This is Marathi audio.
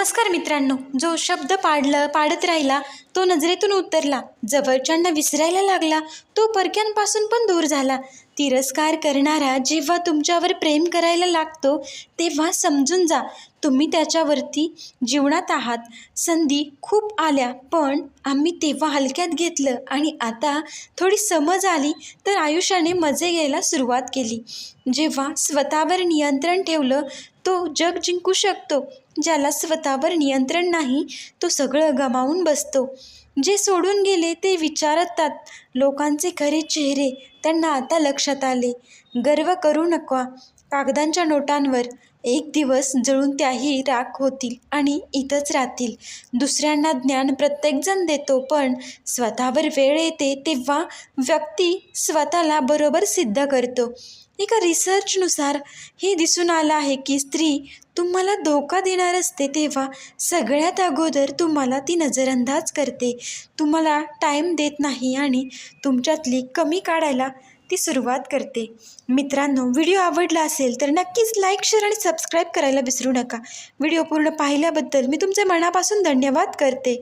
नमस्कार मित्रांनो जो शब्द पाडलं पाडत राहिला तो नजरेतून उतरला जवळच्यांना विसरायला लागला तो परक्यांपासून पण दूर झाला. तिरस्कार करणारा जेव्हा तुमच्यावर प्रेम करायला लागतो तेव्हा समजून जा तुम्ही त्याच्यावरती जीवनात आहात. संधी खूप आल्या पण आम्ही तेव्हा हलक्यात घेतलं आणि आता थोडी समज आली तर आयुष्याने मजे घ्यायला सुरुवात केली. जेव्हा स्वतःवर नियंत्रण ठेवलं तो जग जिंकू शकतो. ज्याला स्वतःवर नियंत्रण नाही तो सगळं गमावून बसतो. जे सोडून गेले ते विचारतात. लोकांचे खरे चेहरे त्यांना आता लक्षात आले. गर्व करू नका. कागदांच्या नोटांवर एक दिवस जळून त्याही राख होतील आणि इथंच राहतील. दुसऱ्यांना ज्ञान प्रत्येकजण देतो पण स्वतःवर वेळ येते तेव्हा व्यक्ती स्वतःला बरोबर सिद्ध करतो. एका रिसर्चनुसार हे दिसून आलं आहे की स्त्री तुम्हाला धोका देणार असते तेव्हा सगळ्यात अगोदर तुम्हाला ती नजरअंदाज करते. तुम्हाला टाईम देत नाही आणि तुमच्यातली कमी काढायला ती सुरुवात करते. मित्रांनो व्हिडिओ आवडला असेल तर नक्कीच लाईक शेअर आणि सबस्क्राईब करायला विसरू नका. व्हिडिओ पूर्ण पाहिल्याबद्दल मी तुमचे मनापासून धन्यवाद करते.